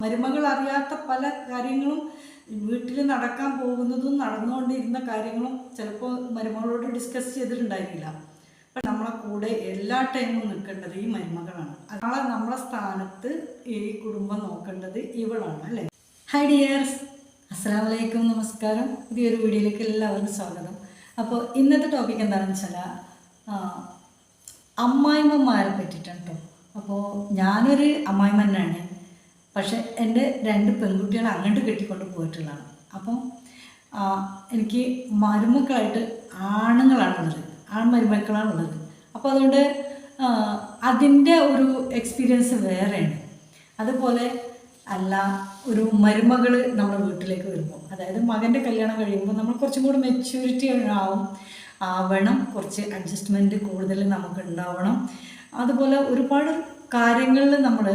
മരുമകൾ അറിയാത്ത പല കാര്യങ്ങളും വീട്ടിൽ നടക്കാൻ പോകുന്നതും നടന്നുകൊണ്ടിരുന്ന കാര്യങ്ങളും ചിലപ്പോൾ മരുമകളോട് ഡിസ്കസ് ചെയ്തിട്ടുണ്ടായിരിക്കില്ല. അപ്പം നമ്മളെ കൂടെ എല്ലാ ടൈമും നിൽക്കേണ്ടത് ഈ മരുമകളാണ്. അതാണ് നമ്മളെ സ്ഥാനത്ത് ഈ കുടുംബം നോക്കേണ്ടത് ഇവളാണ് അല്ലേ? ഹൈ ഡിയേഴ്സ് അസ്സാം വലൈക്കും നമസ്കാരം. പുതിയൊരു വീഡിയോയിലേക്ക് എല്ലാവർക്കും സ്വാഗതം. അപ്പോൾ ഇന്നത്തെ ടോപ്പിക് എന്താണെന്ന് വെച്ചാൽ അമ്മായിമ്മമാരെ പറ്റിയിട്ടാണ് കേട്ടോ അപ്പോൾ ഞാനൊരു അമ്മായിമ്മ തന്നെയാണ്. പക്ഷെ എന്റെ രണ്ട് പെൺകുട്ടികൾ അങ്ങോട്ട് കെട്ടിക്കൊണ്ട് പോയിട്ടുള്ളതാണ്. അപ്പം എനിക്ക് മരുമക്കളായിട്ട് ആണുങ്ങളാണുള്ളത് ആൺമരുമക്കളാണുള്ളത് അപ്പോൾ അതുകൊണ്ട് അതിന്റെ ഒരു എക്സ്പീരിയൻസ് വേറെയാണ്. അതുപോലെ അല്ല ഒരു മരുമകൾ നമ്മുടെ വീട്ടിലേക്ക് വരുമ്പോൾ അതായത് മകന്റെ കല്യാണം കഴിയുമ്പോൾ നമ്മൾ കുറച്ചും കൂടി മെച്യൂരിറ്റി ആവും. ആവണം കുറച്ച് അഡ്ജസ്റ്റ്മെന്റ് കൂടുതൽ നമുക്ക് ഉണ്ടാവണം. അതുപോലെ ഒരുപാട് കാര്യങ്ങളിൽ നമ്മൾ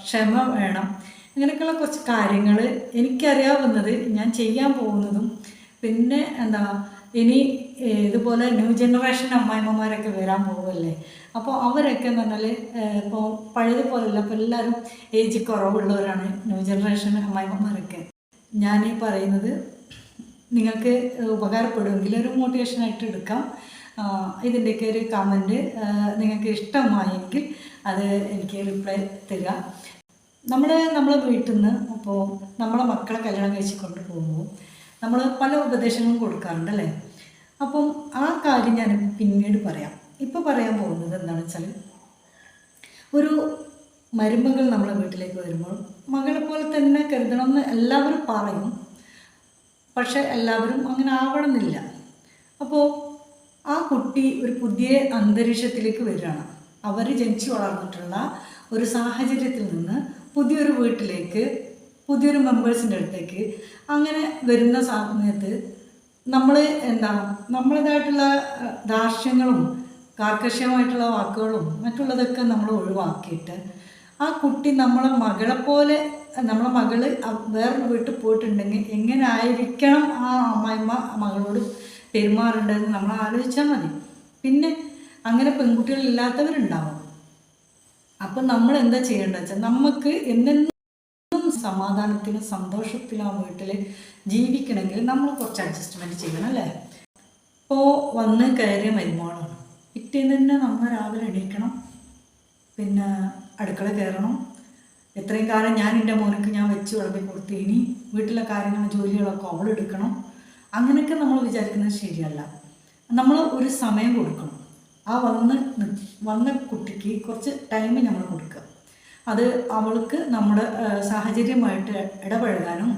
ക്ഷമ വേണം. അങ്ങനെയൊക്കെയുള്ള കുറച്ച് കാര്യങ്ങൾ എനിക്കറിയാവുന്നത് ഞാൻ ചെയ്യാൻ പോകുന്നതും പിന്നെ എന്താ ഇനി ഇതുപോലെ ന്യൂ ജനറേഷൻ അമ്മായിമ്മമാരൊക്കെ വരാൻ പോകുമല്ലേ അപ്പോൾ അവരൊക്കെ എന്ന് പറഞ്ഞാൽ ഇപ്പോൾ പഴയതുപോലെയല്ല അപ്പോൾ എല്ലാവരും ഏജ് കുറവുള്ളവരാണ് ന്യൂ ജനറേഷൻ അമ്മായിമ്മമാരൊക്കെ. ഞാൻ ഈ പറയുന്നത് നിങ്ങൾക്ക് ഉപകാരപ്പെടുമെങ്കിൽ ഒരു മോട്ടിവേഷനായിട്ട് എടുക്കാം. ഇതിന്റെയൊക്കെ ഒരു കമന്റ് നിങ്ങൾക്ക് ഇഷ്ടമായെങ്കിൽ അത് എനിക്ക് റിപ്ലൈ തരിക. നമ്മൾ നമ്മളെ വീട്ടിൽ നിന്ന് അപ്പോൾ നമ്മളെ മക്കളെ കല്യാണം കഴിച്ച് കൊണ്ട് പോകുമ്പോൾ നമ്മൾ പല ഉപദേശങ്ങളും കൊടുക്കാറുണ്ട് അല്ലേ? അപ്പം ആ കാര്യം ഞാൻ പിന്നീട് പറയാം. ഇപ്പോൾ പറയാൻ പോകുന്നത് എന്താണെന്ന് വെച്ചാൽ ഒരു മരുമകൾ നമ്മളെ വീട്ടിലേക്ക് വരുമ്പോൾ മകളെ പോലെ തന്നെ കരുതണമെന്ന് എല്ലാവരും പറയും. പക്ഷെ എല്ലാവരും അങ്ങനെ ആവണമെന്നില്ല. അപ്പോൾ ആ കുട്ടി ഒരു പുതിയ അന്തരീക്ഷത്തിലേക്ക് വരികയാണ്. അവർ ജനിച്ചു വളർന്നിട്ടുള്ള ഒരു സാഹചര്യത്തിൽ നിന്ന് പുതിയൊരു വീട്ടിലേക്ക് പുതിയൊരു മെമ്പേഴ്സിന്റെ അടുത്തേക്ക് അങ്ങനെ വരുന്ന സമയത്ത് നമ്മൾ എന്താ നമ്മളേതായിട്ടുള്ള ദാർഷ്യങ്ങളും കാർക്കശ്യമായിട്ടുള്ള വാക്കുകളും മറ്റുള്ളതൊക്കെ നമ്മൾ ഒഴിവാക്കിയിട്ട് ആ കുട്ടി നമ്മളെ മകളെ പോലെ നമ്മളെ മകൾ വേറൊരു വീട്ടിൽ പോയിട്ടുണ്ടെങ്കിൽ എങ്ങനെ ആയിരിക്കണം ആ അമ്മായിമ്മ മകളോട് പെരുമാറേണ്ടതെന്ന് നമ്മൾ ആലോചിച്ചാൽ മതി. പിന്നെ അങ്ങനെ പെൺകുട്ടികളില്ലാത്തവരുണ്ടാവും. അപ്പം നമ്മൾ എന്താ ചെയ്യേണ്ടത് വെച്ചാൽ നമുക്ക് എന്നെന്നും സമാധാനത്തിലും സന്തോഷത്തിലും ആ വീട്ടിൽ ജീവിക്കണമെങ്കിൽ നമ്മൾ കുറച്ച് അഡ്ജസ്റ്റ്മെന്റ് ചെയ്യണം അല്ലേ? ഇപ്പോൾ വന്ന് കയറിയ മരുമോളാണ്. പിറ്റേന്ന് തന്നെ നമ്മൾ രാവിലെ എണീക്കണം. പിന്നെ അടുക്കള കയറണം. എത്രയും കാലം ഞാൻ എന്റെ മോനക്ക് ഞാൻ വെച്ച് വിളമ്പി കൊടുത്തു ഇനി വീട്ടിലെ കാര്യങ്ങൾ ജോലികളൊക്കെ അവൾ എടുക്കണം. അങ്ങനെയൊക്കെ നമ്മൾ വിചാരിക്കുന്നത് ശരിയല്ല. നമ്മൾ ഒരു സമയം കൊടുക്കണം. ആ വന്ന് വന്ന കുട്ടിക്ക് കുറച്ച് ടൈം നമ്മൾ കൊടുക്കുക. അത് അവൾക്ക് നമ്മുടെ സാഹചര്യമായിട്ട് ഇടപഴകാനും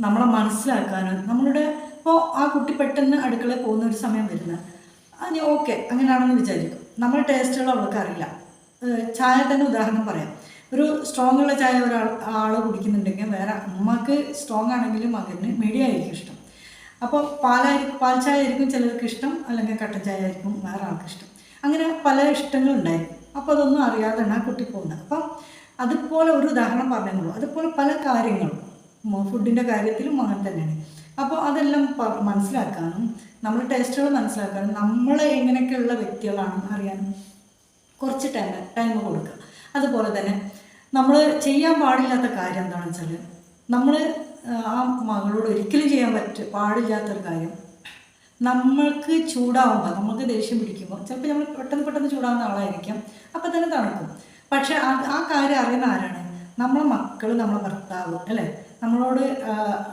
നമ്മളെ മനസ്സിലാക്കാനും നമ്മളുടെ ഇപ്പോൾ ആ കുട്ടി പെട്ടെന്ന് അടുക്കളയിൽ പോകുന്ന ഒരു സമയം വരുന്നത്. അത് ഓക്കെ അങ്ങനെയാണെന്ന് വിചാരിക്കും. നമ്മുടെ ടേസ്റ്റുകൾ അവൾക്ക് അറിയില്ല. ചായ തന്നെ ഉദാഹരണം പറയാം. ഒരു സ്ട്രോങ് ഉള്ള ചായ ഒരാൾ ആൾ കുടിക്കുന്നുണ്ടെങ്കിൽ വേറെ അമ്മയ്ക്ക് സ്ട്രോങ് ആണെങ്കിലും മകന് മീഡിയം ആയിരിക്കും ഇഷ്ടം. അപ്പോൾ പാലായിരിക്കും പാൽ ചായ ആയിരിക്കും ചിലർക്ക് ഇഷ്ടം അല്ലെങ്കിൽ കട്ടൻ ചായ ആയിരിക്കും വേറെ ആൾക്ക് ഇഷ്ടം. അങ്ങനെ പല ഇഷ്ടങ്ങളുണ്ടായിരിക്കും അപ്പോൾ അതൊന്നും അറിയാതെയാണ് ആ കുട്ടി പോകുന്നത്. അപ്പം അതുപോലെ ഒരു ഉദാഹരണം പറഞ്ഞുള്ളൂ അതുപോലെ പല കാര്യങ്ങളും ഫുഡിന്റെ കാര്യത്തിലും അങ്ങനെ തന്നെയാണ്. അപ്പോൾ അതെല്ലാം മനസ്സിലാക്കാനും നമ്മുടെ ടേസ്റ്റുകൾ മനസ്സിലാക്കാനും നമ്മളെ എങ്ങനെയൊക്കെയുള്ള വ്യക്തികളാണെന്ന് അറിയാനും കുറച്ച് ടൈം ടൈം കൊടുക്കുക. അതുപോലെ തന്നെ നമ്മൾ ചെയ്യാൻ പാടില്ലാത്ത കാര്യം എന്താണെന്ന് വെച്ചാൽ നമ്മൾ ആ മകളോട് ഒരിക്കലും ചെയ്യാൻ പറ്റ പാടില്ലാത്തൊരു കാര്യം നമ്മൾക്ക് ചൂടാവുമ്പോൾ നമുക്ക് ദേഷ്യം പിടിക്കുമ്പോൾ ചിലപ്പോൾ നമ്മൾ പെട്ടെന്ന് പെട്ടെന്ന് ചൂടാവുന്ന ആളായിരിക്കും. അപ്പം തന്നെ തണുക്കും. പക്ഷേ ആ കാര്യം അറിയുന്ന ആരാണ്? നമ്മളെ മക്കൾ നമ്മളെ ഭർത്താവ് അല്ലേ? നമ്മളോട്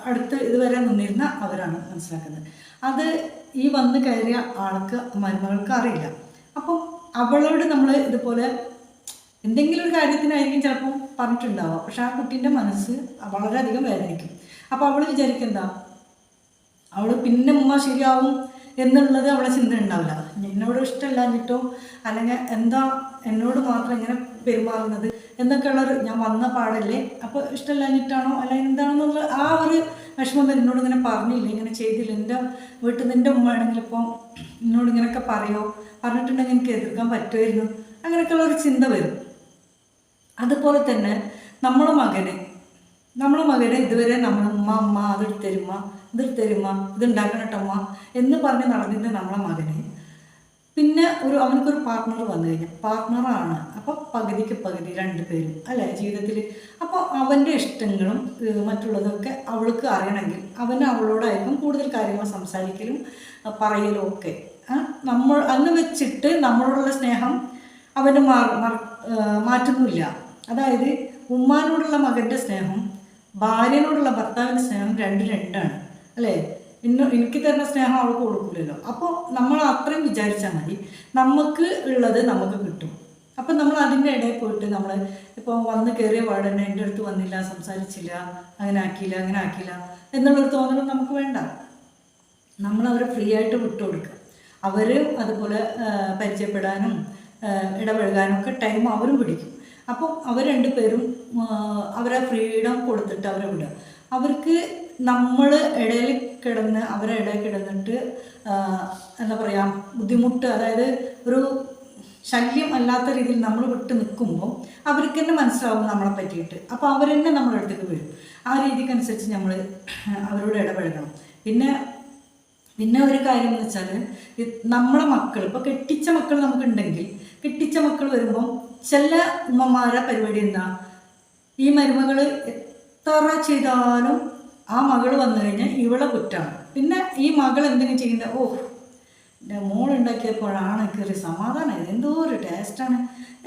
അടുത്ത് ഇതുവരെ നിന്നിരുന്ന അവരാണ് മനസ്സിലാക്കുന്നത്. അത് ഈ വന്ന് കയറിയ ആൾക്ക് മരുമകൾക്ക് അറിയില്ല. അപ്പം അവളോട് നമ്മൾ ഇതുപോലെ എന്തെങ്കിലും ഒരു കാര്യത്തിനായിരിക്കും ചിലപ്പോൾ പറഞ്ഞിട്ടുണ്ടാവുക. പക്ഷെ ആ കുട്ടീന്റെ മനസ്സ് വളരെയധികം വേദനിക്കും. അപ്പോൾ അവൾ വിചാരിക്കെന്താ അവൾ പിന്നെ ഉമ്മ ശരിയാവും. എന്നുള്ളത് അവളെ ചിന്ത ഉണ്ടാവില്ല. എന്നോട് ഇഷ്ടമില്ലാഞ്ഞിട്ടോ അല്ലെങ്കിൽ എന്താ എന്നോട് മാത്രം ഇങ്ങനെ പെരുമാറുന്നത് എന്നൊക്കെയുള്ളൊരു ഞാൻ വന്ന പാടല്ലേ? അപ്പോൾ ഇഷ്ടമില്ലാഞ്ഞിട്ടാണോ? അല്ല എന്താണെന്നുള്ള ആ ഒരു വിഷമം. എന്നോട് ഇങ്ങനെ പറഞ്ഞില്ല? ഇങ്ങനെ ചെയ്തില്ല? എന്റെ വീട്ടിൽ നിന്ന് ഉമ്മ ആണെങ്കിൽ ഇപ്പോൾ എന്നോട് ഇങ്ങനെയൊക്കെ പറയോ? പറഞ്ഞിട്ടുണ്ടെങ്കിൽ എനിക്ക് എതിർക്കാൻ പറ്റുമായിരുന്നു. അങ്ങനെയൊക്കെയുള്ള ഒരു ചിന്ത വരും. അതുപോലെ തന്നെ നമ്മളെ മകനെ നമ്മളെ മകനെ ഇതുവരെ നമ്മൾ ഉമ്മ അമ്മ അതെടുത്തരുമ്മ ഇതെടുത്തരുമ്മ ഇത് എന്ന് പറഞ്ഞ് നടന്നിട്ട് നമ്മളെ മകനെ. പിന്നെ ഒരു അവനക്കൊരു പാർട്ട്ണർ വന്നു കഴിഞ്ഞാൽ പാർട്ട്ണറാണ് അപ്പോൾ പകുതിക്ക് പകുതി രണ്ട് പേരും അല്ലേ ജീവിതത്തിൽ അപ്പോൾ അവന്റെ ഇഷ്ടങ്ങളും മറ്റുള്ളതൊക്കെ അവൾക്ക് അറിയണമെങ്കിൽ അവൻ അവളോടായിരിക്കും കൂടുതൽ കാര്യങ്ങൾ സംസാരിക്കലും പറയലും ഒക്കെ. നമ്മൾ അന്ന് വെച്ചിട്ട് നമ്മളോടുള്ള സ്നേഹം അവന് മാറ്റുന്നില്ല. അതായത് ഉമ്മാനോടുള്ള മകന്റെ സ്നേഹം ഭാര്യനോടുള്ള ഭർത്താവിന്റെ സ്നേഹം രണ്ട് രണ്ടാണ്. അല്ലേ? ഇന്ന് എനിക്ക് തരുന്ന സ്നേഹം അവൾക്ക് കൊടുക്കില്ലല്ലോ അപ്പോൾ നമ്മൾ അത്രയും വിചാരിച്ചാൽ മതി. നമുക്ക് ഉള്ളത് നമുക്ക് കിട്ടും. അപ്പം നമ്മൾ അതിന്റെ ഇടയിൽ പോയിട്ട് നമ്മൾ ഇപ്പോൾ വന്ന് കയറിയ പാടന്നെ എന്റെ അടുത്ത് വന്നില്ല സംസാരിച്ചില്ല അങ്ങനെ ആക്കിയില്ല അങ്ങനെ ആക്കിയില്ല എന്നുള്ളൊരു തോന്നലും നമുക്ക് വേണ്ട. നമ്മൾ അവരെ ഫ്രീ ആയിട്ട് വിട്ടുകൊടുക്കുക അവരും അതുപോലെ പരിചയപ്പെടാനും ഇടപഴകാനും ഒക്കെ ടൈം അവരും പിടിക്കും. അപ്പോൾ അവർ രണ്ടുപേരും അവരെ ഫ്രീഡം കൊടുത്തിട്ട് അവരെ വിടുക. അവർക്ക് നമ്മൾ ഇടയിൽ കിടന്ന് അവരെ ഇടയിൽ കിടന്നിട്ട് എന്താ പറയുക ബുദ്ധിമുട്ട് അതായത് ഒരു ശല്യം അല്ലാത്ത രീതിയിൽ നമ്മൾ വിട്ട് നിൽക്കുമ്പോൾ അവർക്ക് തന്നെ മനസ്സിലാവും നമ്മളെ പറ്റിയിട്ട്. അപ്പോൾ അവർ തന്നെ നമ്മുടെ അടുത്തേക്ക് വരും. ആ രീതിക്കനുസരിച്ച് നമ്മൾ അവരോട് ഇടപഴകണം. പിന്നെ പിന്നെ ഒരു കാര്യം എന്ന് വെച്ചാൽ നമ്മളെ മക്കൾ ഇപ്പോൾ കെട്ടിച്ച മക്കൾ നമുക്കുണ്ടെങ്കിൽ കെട്ടിച്ച മക്കൾ വരുമ്പോൾ ചില ഉമ്മമാരെ പരിപാടി എന്താ? ഈ മരുമകൾ എത്ര ചെയ്താലും ആ മകൾ വന്നു കഴിഞ്ഞാൽ ഇവളെ കുറ്റമാണ് പിന്നെ ഈ മകൾ എന്തെങ്കിലും ചെയ്യുന്ന? ഓ എന്റെ മോളുണ്ടാക്കിയപ്പോഴാണ് കയറി സമാധാനം. എന്തോ ഒരു ടേസ്റ്റാണ്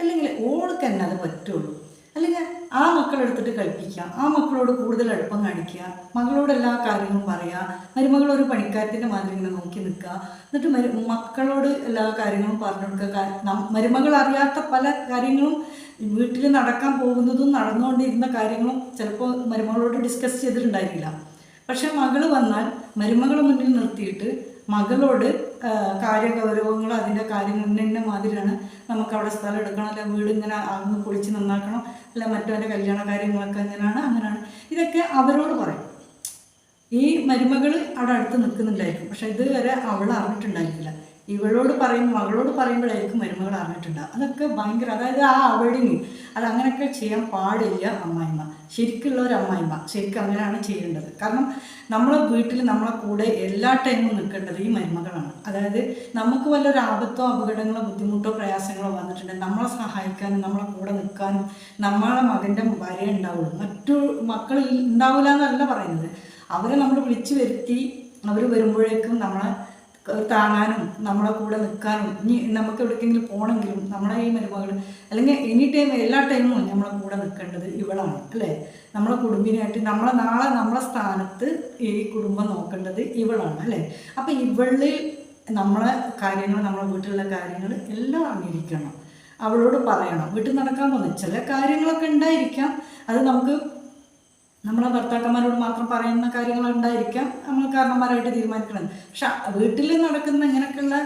അല്ലെങ്കിൽ ഓൾക്ക് തന്നെ അത് പറ്റുള്ളൂ. അല്ലെങ്കിൽ ആ മക്കളെടുത്തിട്ട് കളിപ്പിക്കുക ആ മക്കളോട് കൂടുതൽ അടുപ്പം കാണിക്കുക മകളോട് എല്ലാ കാര്യങ്ങളും പറയുക മരുമകൾ ഒരു പണിക്കാരത്തിന്റെ മാതിരി ഇങ്ങനെ നോക്കി നിൽക്കുക. എന്നിട്ട് മരു മക്കളോട് എല്ലാ കാര്യങ്ങളും പറഞ്ഞു കൊടുക്കുക. മരുമകൾ അറിയാത്ത പല കാര്യങ്ങളും വീട്ടിൽ നടക്കാൻ പോകുന്നതും നടന്നുകൊണ്ടിരുന്ന കാര്യങ്ങളും ചിലപ്പോൾ മരുമകളോട് ഡിസ്കസ് ചെയ്തിട്ടുണ്ടായിരിക്കില്ല. പക്ഷെ മകൾ വന്നാൽ മരുമകളെ മുന്നിൽ നിർത്തിയിട്ട് മകളോട് കാര്യഗൗരവങ്ങൾ അതിന്റെ കാര്യങ്ങൾ ഇന്ന മാതിരിയാണ് നമുക്ക് അവിടെ സ്ഥലം എടുക്കണം അല്ലെ വീട് ഇങ്ങനെ അന്ന് പൊളിച്ച് നന്നാക്കണം അല്ലെ മറ്റവന്റെ കല്യാണ കാര്യങ്ങളൊക്കെ അങ്ങനെയാണ് അങ്ങനെയാണ്. ഇതൊക്കെ അവരോട് പറയും. ഈ മരുമകൾ അവിടെ അടുത്ത് നിൽക്കുന്നുണ്ടായിരിക്കും. പക്ഷെ ഇതുവരെ അവൾ അറിഞ്ഞിട്ടുണ്ടായിരിക്കില്ല. ഇവളോട് പറയും മകളോട് പറയുമ്പോഴായിരിക്കും മരുമകൾ അറിഞ്ഞിട്ടുണ്ട് അതൊക്കെ ഭയങ്കര അതായത് ആ അവളിന് അത് അങ്ങനെയൊക്കെ ചെയ്യാൻ പാടില്ല അമ്മായിമ്മ. ശരിക്കുള്ള ഒരു അമ്മായിമ്മ. ശരിക്കും അങ്ങനെയാണ് ചെയ്യേണ്ടത്. കാരണം നമ്മളെ വീട്ടിൽ നമ്മളെ കൂടെ എല്ലാ ടൈമും നിൽക്കേണ്ടത് ഈ മരുമകളാണ്. അതായത് നമുക്ക് വല്ലൊരു ആപത്തോ അപകടങ്ങളോ ബുദ്ധിമുട്ടോ പ്രയാസങ്ങളോ വന്നിട്ടുണ്ടെങ്കിൽ നമ്മളെ സഹായിക്കാനും നമ്മളെ കൂടെ നിൽക്കാനും നമ്മളെ മകന്റെ ഭാര്യ ഉണ്ടാവുള്ളൂ. മറ്റു മക്കൾ ഉണ്ടാവില്ല എന്നല്ല പറയുന്നത്. അവരെ നമ്മൾ വിളിച്ചു വരുത്തി അവർ വരുമ്പോഴേക്കും നമ്മളെ താങ്ങാനും നമ്മളെ കൂടെ നിൽക്കാനും ഇനി നമുക്ക് എവിടേക്കെങ്കിലും പോകണമെങ്കിലും നമ്മുടെ ഈ മരുമകൾ അല്ലെങ്കിൽ എനി ടൈം എല്ലാ ടൈമും നമ്മളെ കൂടെ നിൽക്കേണ്ടത് ഇവളാണ് അല്ലേ? നമ്മളെ കുടുംബിനായിട്ട് നമ്മളെ നാളെ നമ്മളെ സ്ഥാനത്ത് ഈ കുടുംബം നോക്കേണ്ടത് ഇവളാണ് അല്ലേ? അപ്പം ഇവളിൽ നമ്മളെ കാര്യങ്ങൾ നമ്മളെ വീട്ടിലുള്ള കാര്യങ്ങൾ എല്ലാം അറിഞ്ഞിരിക്കണം അവളോട് പറയണം. വീട്ടിൽ നടക്കാൻ പോകുന്നത് ചില കാര്യങ്ങളൊക്കെ ഉണ്ടായിരിക്കാം. അത് നമുക്ക് നമ്മളെ ഭർത്താക്കന്മാരോട് മാത്രം പറയുന്ന കാര്യങ്ങളുണ്ടായിരിക്കാം നമ്മൾ കാരണന്മാരായിട്ട് തീരുമാനിക്കണം പക്ഷെ വീട്ടിൽ നടക്കുന്ന ഇങ്ങനെയൊക്കെയുള്ള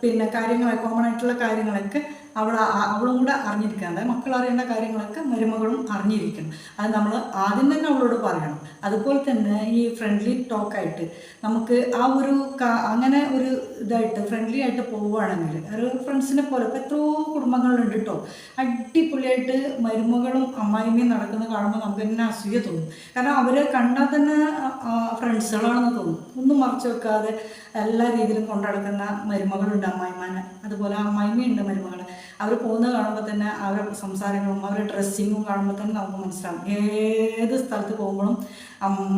പിന്നെ കാര്യങ്ങളെ കോമൺ ആയിട്ടുള്ള കാര്യങ്ങളൊക്കെ അവൾ അവളും കൂടെ അറിഞ്ഞിരിക്കണം അതായത് മക്കൾ അറിയേണ്ട കാര്യങ്ങളൊക്കെ മരുമകളും അറിഞ്ഞിരിക്കണം. അത് നമ്മൾ ആദ്യം തന്നെ അവളോട് പറയണം. അതുപോലെ തന്നെ ഈ ഫ്രണ്ട്ലി ടോക്കായിട്ട് നമുക്ക് ആ ഒരു അങ്ങനെ ഒരു ഇതായിട്ട് ഫ്രണ്ട്ലി ആയിട്ട് പോവുകയാണെങ്കിൽ ഒരു ഫ്രണ്ട്സിനെ പോലെ ഇപ്പോൾ എത്രയോ കുടുംബങ്ങളുണ്ട് കേട്ടോ അടിപൊളിയായിട്ട് മരുമകളും അമ്മായിമ്മയും നടക്കുന്നത് കാണുമ്പോൾ നമുക്ക് തന്നെ അസൂയ തോന്നും. കാരണം അവരെ കണ്ടാൽ തന്നെ ഫ്രണ്ട്സുകളാണെന്ന് തോന്നും. ഒന്നും മറച്ചു വെക്കാതെ എല്ലാ രീതിയിലും കൊണ്ടു നടക്കുന്ന മരുമകളുണ്ട് അമ്മായിമാനെ അതുപോലെ അമ്മായിമ്മയുണ്ട് മരുമകൾ അവർ പോകുന്നത് കാണുമ്പോൾ തന്നെ അവരുടെ സംസാരങ്ങളും അവരുടെ ഡ്രസ്സിങ്ങും കാണുമ്പോൾ തന്നെ നമുക്ക് മനസ്സിലാവും. ഏത് സ്ഥലത്ത് പോകുമ്പോഴും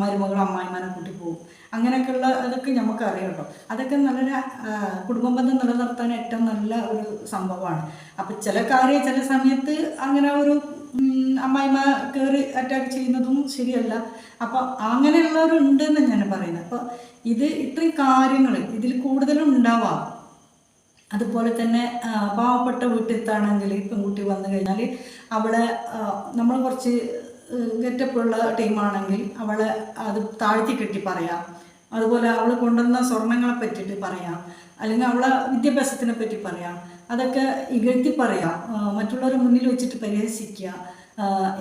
മരുമകൾ അമ്മായിമാരെ കൂട്ടി പോകും. അങ്ങനെയൊക്കെയുള്ള അതൊക്കെ നമുക്ക് അറിയാം അതൊക്കെ നല്ലൊരു ആ, കുടുംബ ബന്ധം നിലനിർത്താൻ ഏറ്റവും നല്ല ഒരു സംഭവമാണ്. അപ്പം ചില കാര്യം ചില സമയത്ത് അങ്ങനെ ഒരു അമ്മായിമ്മ കയറി അറ്റാക്ക് ചെയ്യുന്നതും ശരിയല്ല. അപ്പോൾ അങ്ങനെയുള്ളവരുണ്ടെന്ന് ഞാൻ പറയുന്നത്. അപ്പോൾ ഇത് ഇത്രയും കാര്യങ്ങൾ ഇതിൽ കൂടുതലും ഉണ്ടാവാം അതുപോലെ തന്നെ പാവപ്പെട്ട വീട്ടിലത്താണെങ്കിൽ പെൺകുട്ടി വന്നു കഴിഞ്ഞാൽ അവളെ നമ്മൾ കുറച്ച് ഗെറ്റപ്പുള്ള ടീമാണെങ്കിൽ അവളെ അത് താഴ്ത്തി കെട്ടി പറയാം. അതുപോലെ അവൾ കൊണ്ടുവന്ന സ്വർണങ്ങളെ പറ്റിയിട്ട് പറയാം. അല്ലെങ്കിൽ അവളെ വിദ്യാഭ്യാസത്തിനെ പറ്റി പറയാം. അതൊക്കെ ഇകഴ്ത്തി പറയാം. മറ്റുള്ളവരെ മുന്നിൽ വെച്ചിട്ട് പരിഹസിക്കുക.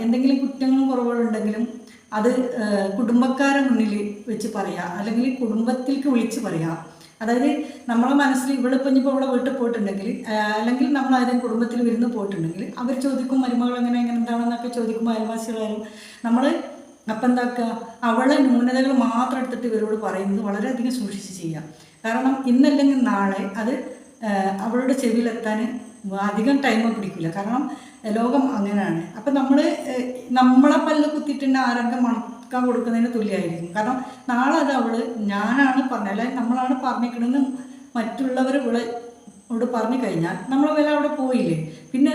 എന്തെങ്കിലും കുറ്റങ്ങളും കുറവുകളുണ്ടെങ്കിലും അത് കുടുംബക്കാരെ മുന്നിൽ വെച്ച് പറയാം. അല്ലെങ്കിൽ കുടുംബത്തിലേക്ക് വിളിച്ച് പറയാം. അതായത് നമ്മളെ മനസ്സിൽ ഇവിടെ ഇപ്പം ഇനിയിപ്പോൾ ഇവിടെ വീട്ടിൽ പോയിട്ടുണ്ടെങ്കിൽ അല്ലെങ്കിൽ നമ്മൾ ആരെയും കുടുംബത്തിൽ വിരുന്ന് പോയിട്ടുണ്ടെങ്കിൽ അവർ ചോദിക്കും മരുമകൾ എങ്ങനെ എങ്ങനെ എന്താണെന്നൊക്കെ ചോദിക്കുമ്പോൾ അയൽവാസികളായാലും നമ്മൾ അപ്പം എന്താക്കുക അവളെ ന്യൂനതകൾ മാത്രം എടുത്തിട്ട് ഇവരോട് പറയുന്നത് വളരെയധികം സൂക്ഷിച്ച് ചെയ്യാം കാരണം ഇന്നല്ലെങ്കിൽ നാളെ അത് അവളുടെ ചെവിയിലെത്താൻ അധികം ടൈം പിടിക്കില്ല കാരണം ലോകം അങ്ങനെയാണ്. അപ്പം നമ്മൾ നമ്മളെ പല്ല് കുത്തിയിട്ടുണ്ട് ആരെങ്കിലും മണക്കാൻ കൊടുക്കുന്നതിന് തുല്യമായിരിക്കും കാരണം നാളെ അത് അവൾ ഞാനാണ് പറഞ്ഞത് അല്ലെങ്കിൽ നമ്മളാണ് പറഞ്ഞിരിക്കണമെന്ന് മറ്റുള്ളവർ ഇവിടെ ഇവിടെ പറഞ്ഞു കഴിഞ്ഞാൽ നമ്മൾ വില അവിടെ പോയില്ലേ? പിന്നെ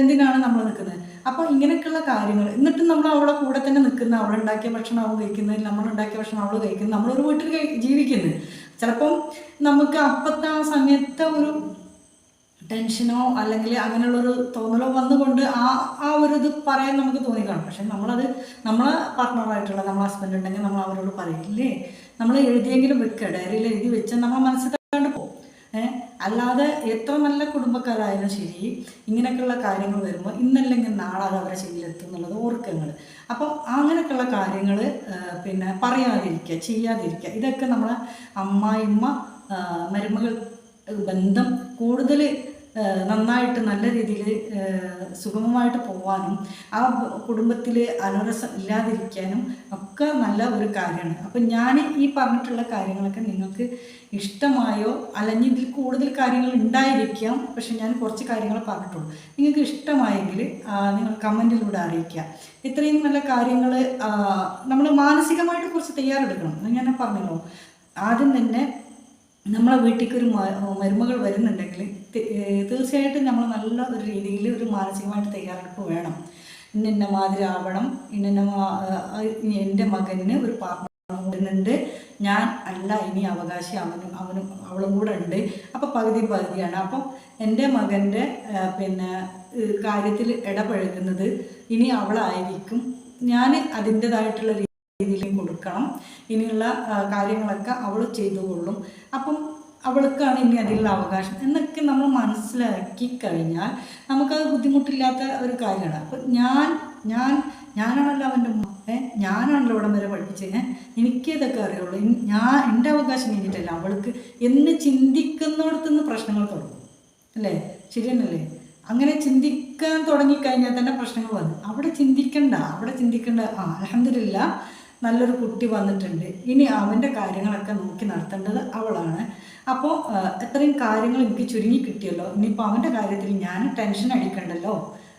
എന്തിനാണ് നമ്മൾ നിൽക്കുന്നത്? അപ്പോൾ ഇങ്ങനെയൊക്കെയുള്ള കാര്യങ്ങൾ എന്നിട്ടും നമ്മൾ അവളെ കൂടെ തന്നെ നിൽക്കുന്ന അവൾ ഉണ്ടാക്കിയ ഭക്ഷണം അവൾ കഴിക്കുന്നത് നമ്മൾ ഉണ്ടാക്കിയ ഭക്ഷണം അവൾ കഴിക്കുന്നത് നമ്മളൊരു വീട്ടിൽ ജീവിക്കുന്നത് ജീവിക്കുന്നു. ചിലപ്പം നമുക്ക് അപ്പത്തെ ആ സമയത്തെ ഒരു ടെൻഷനോ അല്ലെങ്കിൽ അങ്ങനെയുള്ളൊരു തോന്നലോ വന്നുകൊണ്ട് ആ ആ ഒരു ഇത് പറയാൻ നമുക്ക് തോന്നിക്കാണും. പക്ഷെ നമ്മളത് നമ്മളെ പാർട്ട്ണറായിട്ടുള്ള നമ്മളെ ഹസ്ബൻഡ് ഉണ്ടെങ്കിൽ നമ്മൾ അവരോട് പറയില്ലേ നമ്മൾ എഴുതിയെങ്കിലും വെക്കുക ഡയറിയിൽ എഴുതി വെച്ചാൽ നമ്മളെ മനസ്സിൽ കണ്ട് പോകും. ഏഹ് അല്ലാതെ എത്ര നല്ല കുടുംബക്കാരായാലും ശരി ഇങ്ങനെയൊക്കെയുള്ള കാര്യങ്ങൾ വരുമ്പോൾ ഇന്നല്ലെങ്കിൽ നാളെ അത് അവരെ ശരിയിലെത്തും എന്നുള്ളത് ഓർക്കങ്ങൾ. അപ്പം അങ്ങനെയൊക്കെയുള്ള കാര്യങ്ങൾ പിന്നെ പറയാതിരിക്കുക ചെയ്യാതിരിക്കുക ഇതൊക്കെ നമ്മളെ അമ്മായിമ്മ മരുമകൾ ബന്ധം കൂടുതൽ നന്നായിട്ട് നല്ല രീതിയിൽ സുഗമമായിട്ട് പോകാനും ആ കുടുംബത്തിൽ അനരസം ഇല്ലാതിരിക്കാനും ഒക്കെ നല്ല ഒരു കാര്യമാണ്. അപ്പം ഞാൻ ഈ പറഞ്ഞിട്ടുള്ള കാര്യങ്ങളൊക്കെ നിങ്ങൾക്ക് ഇഷ്ടമായോ? അല്ലെങ്കിൽ ഇതിൽ കൂടുതൽ കാര്യങ്ങൾ ഉണ്ടായിരിക്കാം പക്ഷെ ഞാൻ കുറച്ച് കാര്യങ്ങൾ പറഞ്ഞിട്ടുള്ളൂ. നിങ്ങൾക്ക് ഇഷ്ടമായെങ്കിൽ നിങ്ങൾ കമന്റിലൂടെ അറിയിക്കുക. ഇത്രയും നല്ല കാര്യങ്ങൾ നമ്മൾ മാനസികമായിട്ട് കുറച്ച് തയ്യാറെടുക്കണം. ഞാൻ പറഞ്ഞല്ലോ. ആദ്യം തന്നെ നമ്മളെ വീട്ടിലേക്ക് ഒരു മരുമകൾ വരുന്നുണ്ടെങ്കിൽ തീർച്ചയായിട്ടും നമ്മൾ നല്ല ഒരു രീതിയിൽ ഒരു മാനസികമായിട്ട് തയ്യാറെടുപ്പ് വേണം. ഇന്ന മാതിരി ആവണം. ഇന്ന എന്റെ മകന് ഒരു പാർട്ട്ണർ വരുന്നുണ്ട്. ഞാൻ അല്ല ഇനി അവകാശി അവനും അവനും അവളും കൂടെ ഉണ്ട്. അപ്പോൾ പകുതി പകുതിയാണ്. അപ്പം എന്റെ മകന്റെ പിന്നെ കാര്യത്തിൽ ഇടപഴകുന്നത് ഇനി അവളായിരിക്കും. ഞാൻ അതിന്റെതായിട്ടുള്ള രീതിയിൽ കൊടുക്കണം. ഇനിയുള്ള കാര്യങ്ങളൊക്കെ അവൾ ചെയ്തുകൊള്ളും. അപ്പം അവൾക്കാണ് ഇനി അതിലുള്ള അവകാശം. എന്നൊക്കെ നമ്മൾ മനസ്സിലാക്കി കഴിഞ്ഞാൽ നമുക്കത് ബുദ്ധിമുട്ടില്ലാത്ത ഒരു കാര്യമാണ്. അപ്പം ഞാൻ ഞാൻ ഞാനാണല്ലോ അവന്റെ ഉമ്മ ഏ ഞാനാണല്ലോ ഇവിടം വരെ പഠിപ്പിച്ചത്. ഏ എനിക്കിതൊക്കെ അറിയുള്ളൂ? ഞാൻ എന്റെ അവകാശം കഴിഞ്ഞിട്ടല്ല അവൾക്ക് എന്ന് ചിന്തിക്കുന്നിടത്തുനിന്ന് പ്രശ്നങ്ങൾ തുടങ്ങും. അല്ലേ? ശരിയെന്നല്ലേ അങ്ങനെ ചിന്തിക്കാൻ തുടങ്ങിക്കഴിഞ്ഞാൽ തന്നെ പ്രശ്നങ്ങൾ വന്നു. അവിടെ ചിന്തിക്കണ്ട അവിടെ ചിന്തിക്കേണ്ട. ആ അലഹമില്ല നല്ലൊരു കുട്ടി വന്നിട്ടുണ്ട്. ഇനി അവന്റെ കാര്യങ്ങളൊക്കെ നോക്കി നടത്തേണ്ടത് അവളാണ്. അപ്പോൾ എത്രയും കാര്യങ്ങൾ എനിക്ക് ചുരുങ്ങി കിട്ടിയല്ലോ. ഇനിയിപ്പോൾ അവന്റെ കാര്യത്തിൽ ഞാൻ ടെൻഷൻ അടിക്കണ്ടല്ലോ?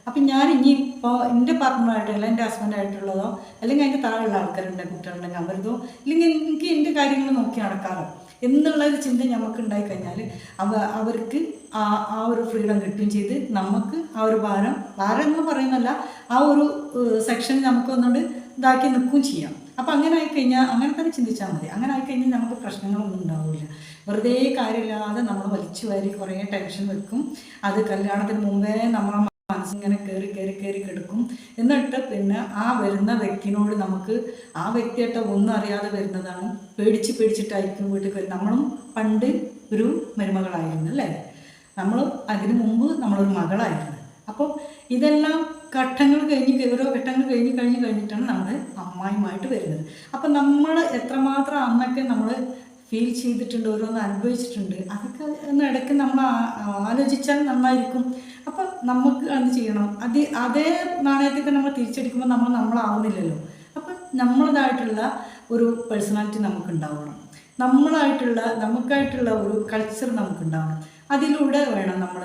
അപ്പം ഞാൻ ഇനി ഇനിയിപ്പോൾ എന്റെ പാർട്ട്ണറായിട്ടുള്ള എന്റെ ഹസ്ബൻഡായിട്ടുള്ളതോ അല്ലെങ്കിൽ അതിന്റെ താഴെയുള്ള ആൾക്കാരുണ്ട് കുട്ടികളുണ്ടെങ്കിൽ അവരതോ ഇല്ലെങ്കിൽ എനിക്ക് എന്റെ കാര്യങ്ങൾ നോക്കി നടക്കാറോ എന്നുള്ള ഒരു ചിന്ത നമുക്ക് ഉണ്ടായിക്കഴിഞ്ഞാൽ അവ അവർക്ക് ആ ആ ഒരു ഫ്രീഡം കിട്ടുകയും ചെയ്ത് നമുക്ക് ആ ഒരു ഭാരം ഭാരം എന്ന് പറയുന്നല്ല ആ ഒരു സെക്ഷൻ നമുക്ക് ഒന്നുകൊണ്ട് ഇതാക്കി നിൽക്കുകയും ചെയ്യാം. അപ്പം അങ്ങനെ ആയിക്കഴിഞ്ഞാൽ അങ്ങനെ തന്നെ ചിന്തിച്ചാൽ മതി. അങ്ങനെ ആയിക്കഴിഞ്ഞാൽ നമുക്ക് പ്രശ്നങ്ങളൊന്നും ഉണ്ടാവില്ല വെറുതെ കാര്യമില്ലാതെ നമ്മൾ വലിച്ചു വാരി കുറേ ടെൻഷൻ വെക്കും. അത് കല്യാണത്തിന് മുമ്പേ നമ്മളെ മനസ്സിങ്ങനെ കയറി കയറി കയറി കിടക്കും. എന്നിട്ട് പിന്നെ ആ വരുന്ന വ്യക്തിനോട് നമുക്ക് ആ വ്യക്തിയായിട്ട് ഒന്നും അറിയാതെ വരുന്നതാണ്. പേടിച്ച് പേടിച്ചിട്ടായിരിക്കും വീട്ടിൽ വരും നമ്മളും പണ്ട് ഒരു മരുമകളായിരുന്നു അല്ലേ? നമ്മൾ അതിനു മുമ്പ് നമ്മളൊരു മകളായിരുന്നു. അപ്പോൾ ഇതെല്ലാം ഘട്ടങ്ങൾ കഴിഞ്ഞ് ഓരോ ഘട്ടങ്ങൾ കഴിഞ്ഞ് കഴിഞ്ഞ് കഴിഞ്ഞിട്ടാണ് നമ്മൾ അമ്മായിമായിട്ട് വരുന്നത്. അപ്പം നമ്മൾ എത്രമാത്രം അന്നൊക്കെ നമ്മൾ ഫീൽ ചെയ്തിട്ടുണ്ട് ഓരോന്ന് അനുഭവിച്ചിട്ടുണ്ട് അതൊക്കെ ഇടയ്ക്ക് നമ്മൾ ആലോചിച്ചാൽ നന്നായിരിക്കും. അപ്പം നമുക്ക് എന്ത് ചെയ്യണം? അത് അതേ നാണയത്തിൽ നമ്മൾ തിരിച്ചടിക്കുമ്പോൾ നമ്മൾ നമ്മളാവുന്നില്ലല്ലോ. അപ്പം നമ്മളതായിട്ടുള്ള ഒരു പേഴ്സണാലിറ്റി നമുക്കുണ്ടാവണം. നമ്മളായിട്ടുള്ള നമുക്കായിട്ടുള്ള ഒരു കൾച്ചർ നമുക്കുണ്ടാവണം. അതിലൂടെ വേണം നമ്മൾ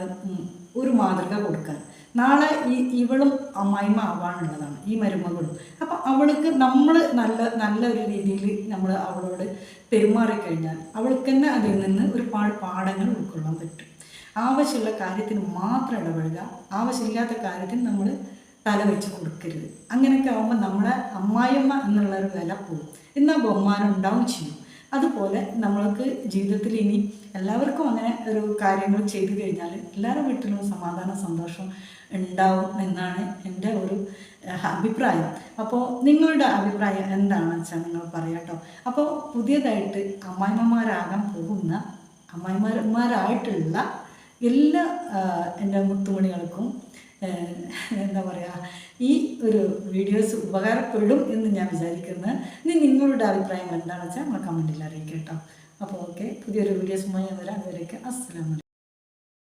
ഒരു മാതൃക കൊടുക്കാൻ. നാളെ ഈ ഇവളും അമ്മായിമ്മ ആവാനുള്ളതാണ് ഈ മരുമകളും. അപ്പം അവൾക്ക് നമ്മൾ നല്ല നല്ല ഒരു രീതിയിൽ നമ്മൾ അവളോട് പെരുമാറിക്കഴിഞ്ഞാൽ അവൾക്ക് തന്നെ അതിൽ നിന്ന് ഒരുപാട് പാഠങ്ങൾ ഉൾക്കൊള്ളാൻ പറ്റും. ആവശ്യമുള്ള കാര്യത്തിന് മാത്രം ഇടപെടുക ആവശ്യമില്ലാത്ത കാര്യത്തിന് നമ്മൾ തല വെച്ച് കൊടുക്കരുത്. അങ്ങനെയൊക്കെ ആകുമ്പോൾ നമ്മളെ അമ്മായിയമ്മ എന്നുള്ള ഒരു വില പോകും എന്നാൽ ബഹുമാനം ഉണ്ടാവും ചെയ്യും. അതുപോലെ നമ്മൾക്ക് ജീവിതത്തിൽ ഇനി എല്ലാവർക്കും അങ്ങനെ ഒരു കാര്യങ്ങൾ ചെയ്തു കഴിഞ്ഞാൽ എല്ലാവരുടെ വീട്ടിലും സമാധാനം സന്തോഷം ഉണ്ടാവും എന്നാണ് എന്റെ ഒരു അഭിപ്രായം. അപ്പോൾ നിങ്ങളുടെ അഭിപ്രായം എന്താണെന്ന് വെച്ചാൽ നിങ്ങൾ പറയാം കേട്ടോ. അപ്പോൾ പുതിയതായിട്ട് അമ്മായിമ്മമാരാകാൻ പോകുന്ന അമ്മായിമാരന്മാരായിട്ടുള്ള എല്ലാ എന്റെ മുത്തുമണികൾക്കും എന്താ പറയുക ഈ ഒരു വീഡിയോസ് ഉപകാരപ്പെടും എന്ന് ഞാൻ വിചാരിക്കുന്നത് ഇനി നിങ്ങളുടെ അഭിപ്രായം എന്താണെന്ന് വെച്ചാൽ നമ്മൾ കമന്റിൽ അറിയിക്കാം കേട്ടോ. അപ്പോൾ ഓക്കെ പുതിയൊരു വീഡിയോസുമായി ഞാൻ വരാം. അതുവരെയൊക്കെ അസ്സലാമലൈക്കും